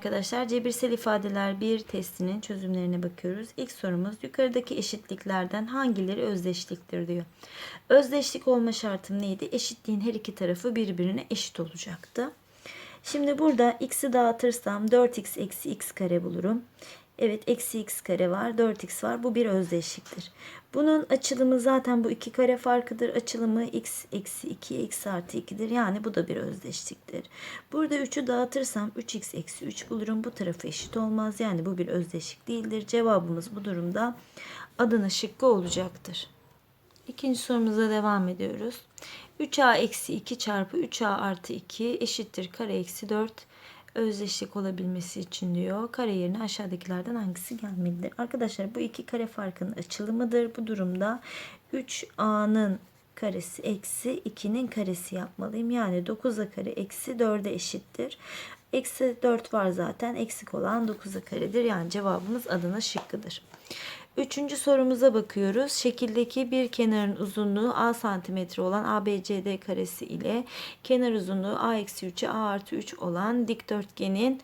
arkadaşlar cebirsel ifadeler 1 testinin çözümlerine bakıyoruz. İlk sorumuz yukarıdaki eşitliklerden hangileri özdeşliktir diyor. Özdeşlik olma şartım neydi? Eşitliğin her iki tarafı birbirine eşit olacaktı. Şimdi burada x'i dağıtırsam 4x eksi x kare bulurum. Evet eksi x kare var 4x var bu bir özdeşliktir. Bunun açılımı zaten bu iki kare farkıdır. Açılımı x eksi 2 x artı 2'dir. Yani bu da bir özdeşliktir. Burada 3'ü dağıtırsam 3x eksi 3 bulurum. Bu tarafı eşit olmaz. Yani bu bir özdeşlik değildir. Cevabımız bu durumda Adana şıkkı olacaktır. İkinci sorumuza devam ediyoruz. 3a eksi 2 çarpı 3a artı 2 eşittir kare eksi 4 özdeşlik olabilmesi için diyor. Kare yerine aşağıdakilerden hangisi gelmelidir? Arkadaşlar bu iki kare farkının açılımıdır. Bu durumda 3a'nın karesi eksi 2'nin karesi yapmalıyım. Yani 9'a kare eksi 4'e eşittir. Eksi 4 var zaten. Eksik olan 9'a karedir. Yani cevabımız Adana şıkkıdır. Üçüncü sorumuza bakıyoruz. Şekildeki bir kenarın uzunluğu a santimetre olan ABCD karesi ile kenar uzunluğu a eksi 3'e a artı 3 olan dikdörtgenin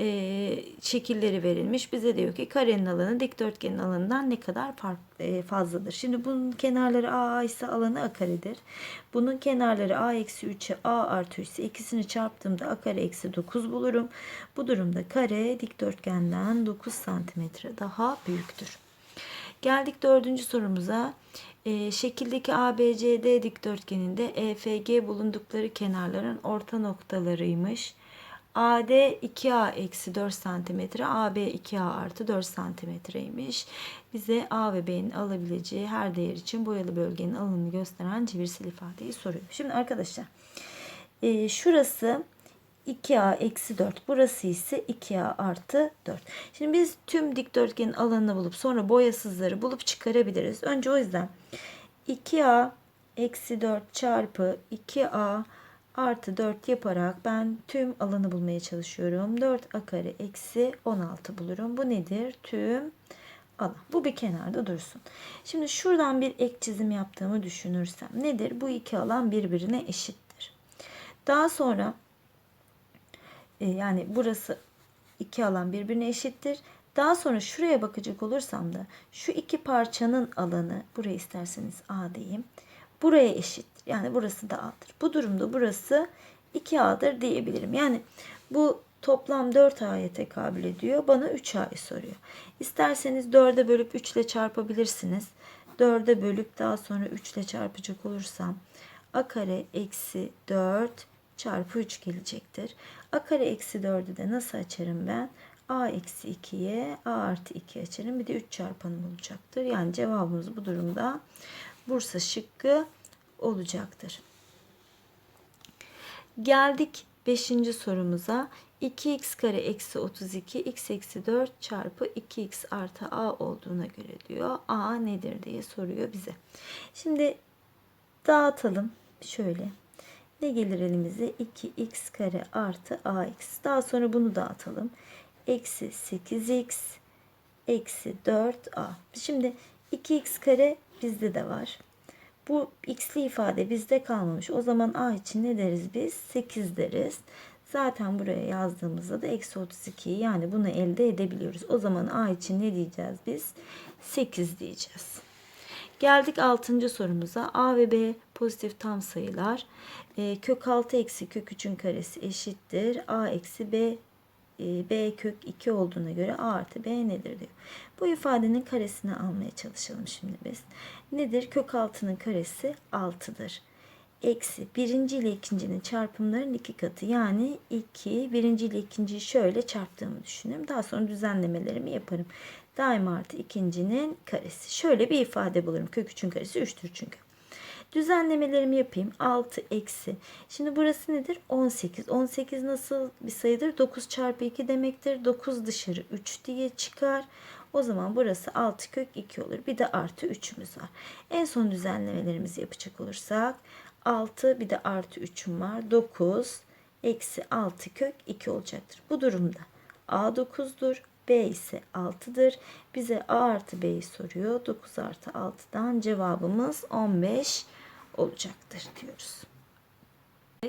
e, şekilleri verilmiş. Bize diyor ki karenin alanı dikdörtgenin alanından ne kadar fark, e, fazladır. Şimdi bunun kenarları a ise alanı a karedir. Bunun kenarları a eksi 3'e a artı 3 ise ikisini çarptığımda a kare eksi 9 bulurum. Bu durumda kare dikdörtgenden 9 santimetre daha büyüktür. Geldik dördüncü sorumuza. E, şekildeki ABCD dikdörtgeninde EFG bulundukları kenarların orta noktalarıymış. AD 2A eksi 4 cm, AB 2A artı 4 cm'ymiş. Bize A ve B'nin alabileceği her değer için boyalı bölgenin alanını gösteren çevirsel ifadeyi soruyor. Şimdi arkadaşlar e, şurası 2a eksi 4. Burası ise 2a artı 4. Şimdi biz tüm dikdörtgenin alanını bulup sonra boyasızları bulup çıkarabiliriz. Önce o yüzden 2a eksi 4 çarpı 2a artı 4 yaparak ben tüm alanı bulmaya çalışıyorum. 4a kare eksi 16 bulurum. Bu nedir? Tüm alan. Bu bir kenarda dursun. Şimdi şuradan bir ek çizim yaptığımı düşünürsem nedir? Bu iki alan birbirine eşittir. Daha sonra e, yani burası iki alan birbirine eşittir. Daha sonra şuraya bakacak olursam da şu iki parçanın alanı buraya isterseniz A diyeyim. Buraya eşittir. Yani burası da A'dır. Bu durumda burası 2A'dır diyebilirim. Yani bu toplam 4A'ya tekabül ediyor. Bana 3A'yı soruyor. İsterseniz 4'e bölüp 3 ile çarpabilirsiniz. 4'e bölüp daha sonra 3 ile çarpacak olursam A kare eksi 4 çarpı 3 gelecektir. A kare eksi 4'ü de nasıl açarım ben? A eksi 2'ye A artı 2 açarım. Bir de 3 çarpanım olacaktır. Yani cevabımız bu durumda Bursa şıkkı olacaktır. Geldik 5. sorumuza. 2x kare eksi 32 x eksi 4 çarpı 2x artı a olduğuna göre diyor. a nedir diye soruyor bize. Şimdi dağıtalım. Şöyle ne gelir elimize? 2x kare artı ax. Daha sonra bunu dağıtalım. Eksi 8x eksi 4a. Şimdi 2x kare bizde de var. Bu x'li ifade bizde kalmamış. O zaman a için ne deriz biz? 8 deriz. Zaten buraya yazdığımızda da eksi 32'yi yani bunu elde edebiliyoruz. O zaman a için ne diyeceğiz biz? 8 diyeceğiz. Geldik 6. sorumuza. A ve B pozitif tam sayılar. E, kök 6 eksi kök 3'ün karesi eşittir. A eksi B e, B kök 2 olduğuna göre A artı B nedir diyor. Bu ifadenin karesini almaya çalışalım şimdi biz. Nedir? Kök 6'nın karesi 6'dır. Eksi birinci ile ikincinin çarpımların iki katı. Yani 2 birinci ile ikinciyi şöyle çarptığımı düşünün. Daha sonra düzenlemelerimi yaparım. Daima artı ikincinin karesi. Şöyle bir ifade bulurum. Kök 3'ün karesi 3'tür çünkü. Düzenlemelerimi yapayım. 6 eksi. Şimdi burası nedir? 18. 18 nasıl bir sayıdır? 9 çarpı 2 demektir. 9 dışarı 3 diye çıkar. O zaman burası 6 kök 2 olur. Bir de artı 3'ümüz var. En son düzenlemelerimizi yapacak olursak 6 bir de artı 3'üm var. 9 eksi 6 kök 2 olacaktır. Bu durumda A 9'dur. B ise 6'dır. Bize A artı B'yi soruyor. 9 artı 6'dan cevabımız 15 olacaktır diyoruz.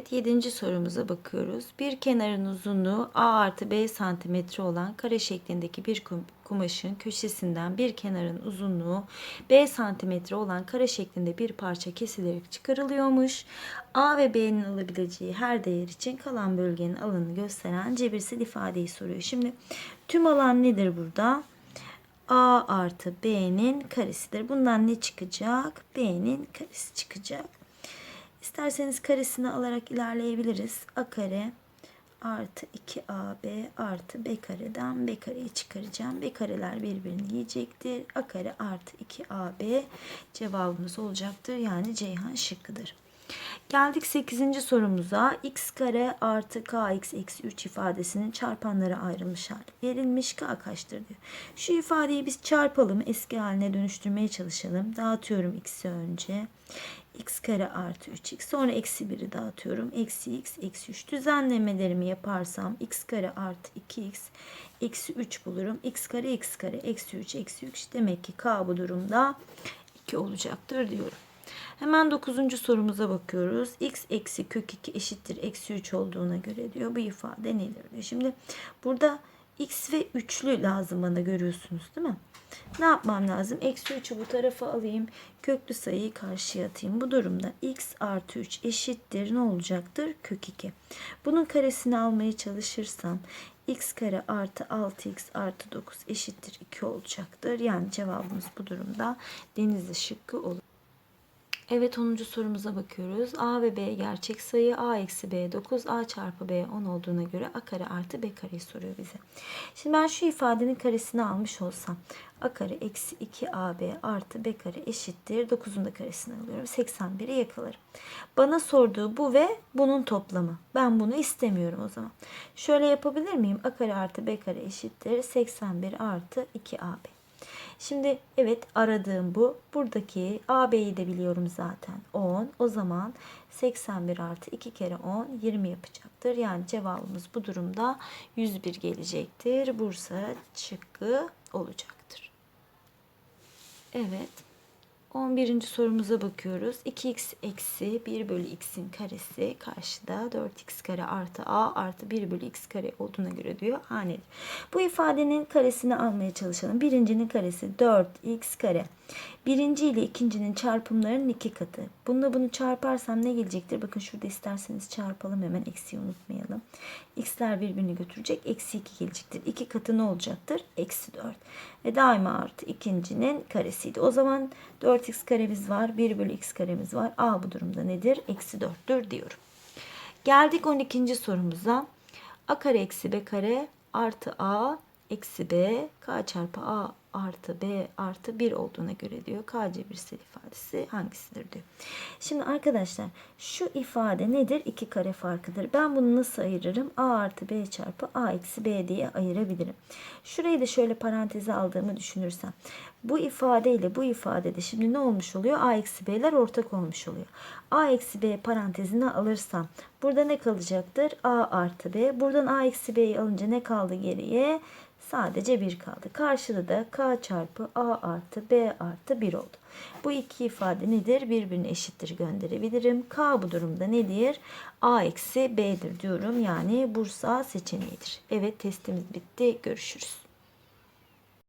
Evet, yedinci sorumuza bakıyoruz. Bir kenarın uzunluğu A artı B santimetre olan kare şeklindeki bir kum- kumaşın köşesinden bir kenarın uzunluğu B santimetre olan kare şeklinde bir parça kesilerek çıkarılıyormuş. A ve B'nin alabileceği her değer için kalan bölgenin alanını gösteren cebirsel ifadeyi soruyor. Şimdi tüm alan nedir burada? A artı B'nin karesidir. Bundan ne çıkacak? B'nin karesi çıkacak. İsterseniz karesini alarak ilerleyebiliriz. A kare artı 2AB artı B kareden B kareyi çıkaracağım. B kareler birbirini yiyecektir. A kare artı 2AB cevabımız olacaktır. Yani Ceyhan şıkkıdır. Geldik 8. sorumuza. x kare artı kx eksi 3 ifadesinin çarpanlara ayrılmış hali verilmiş. k kaçtır diyor. Şu ifadeyi biz çarpalım. Eski haline dönüştürmeye çalışalım. Dağıtıyorum x'i önce. x kare artı 3x. Sonra eksi 1'i dağıtıyorum. Eksi x eksi 3. Düzenlemelerimi yaparsam x kare artı 2x eksi 3 bulurum. x kare x kare eksi 3 eksi 3. Demek ki k bu durumda 2 olacaktır diyorum. Hemen 9. sorumuza bakıyoruz. x eksi kök 2 eşittir eksi 3 olduğuna göre diyor. Bu ifade nedir diyor. Şimdi burada x ve üçlü lazım bana görüyorsunuz değil mi? Ne yapmam lazım? Eksi 3'ü bu tarafa alayım. Köklü sayıyı karşıya atayım. Bu durumda x artı 3 eşittir ne olacaktır? Kök 2. Bunun karesini almaya çalışırsam x kare artı 6x artı 9 eşittir 2 olacaktır. Yani cevabımız bu durumda denizli şıkkı olur. Evet 10. sorumuza bakıyoruz. A ve B gerçek sayı. A eksi B 9. A çarpı B 10 olduğuna göre A kare artı B kareyi soruyor bize. Şimdi ben şu ifadenin karesini almış olsam. A kare eksi 2AB artı B kare eşittir. 9'un da karesini alıyorum. 81'i yakalarım. Bana sorduğu bu ve bunun toplamı. Ben bunu istemiyorum o zaman. Şöyle yapabilir miyim? A kare artı B kare eşittir. 81 artı 2AB. Şimdi evet aradığım bu. Buradaki AB'yi de biliyorum zaten 10. O zaman 81 artı 2 kere 10 20 yapacaktır. Yani cevabımız bu durumda 101 gelecektir. Bursa şıkkı olacaktır. Evet. 11. sorumuza bakıyoruz. 2x eksi 1 bölü x'in karesi karşıda 4x kare artı a artı 1 bölü x kare olduğuna göre diyor. Hanedir. Bu ifadenin karesini almaya çalışalım. Birincinin karesi 4x kare. Birinci ile ikincinin çarpımlarının iki katı. Bununla bunu çarparsam ne gelecektir? Bakın şurada isterseniz çarpalım hemen eksiği unutmayalım. X'ler birbirini götürecek. Eksi 2 gelecektir. İki katı ne olacaktır? Eksi 4. Ve daima artı ikincinin karesiydi. O zaman 4x karemiz var. 1 bölü x karemiz var. A bu durumda nedir? Eksi 4'tür diyorum. Geldik 12. sorumuza. A kare eksi B kare artı A eksi B K çarpı A artı B artı 1 olduğuna göre diyor. K cebirsel ifadesi hangisidir diyor. Şimdi arkadaşlar şu ifade nedir? 2 kare farkıdır. Ben bunu nasıl ayırırım? A artı B çarpı A eksi B diye ayırabilirim. Şurayı da şöyle paranteze aldığımı düşünürsem. Bu ifadeyle bu ifadede şimdi ne olmuş oluyor? A eksi B'ler ortak olmuş oluyor. A eksi B parantezine alırsam burada ne kalacaktır? A artı B. Buradan A eksi B'yi alınca ne kaldı geriye? Sadece 1 kaldı. Karşıda da K çarpı A artı B artı 1 oldu. Bu iki ifade nedir? Birbirine eşittir gönderebilirim. K bu durumda nedir? A eksi B'dir diyorum. Yani Bursa seçeneğidir. Evet testimiz bitti. Görüşürüz.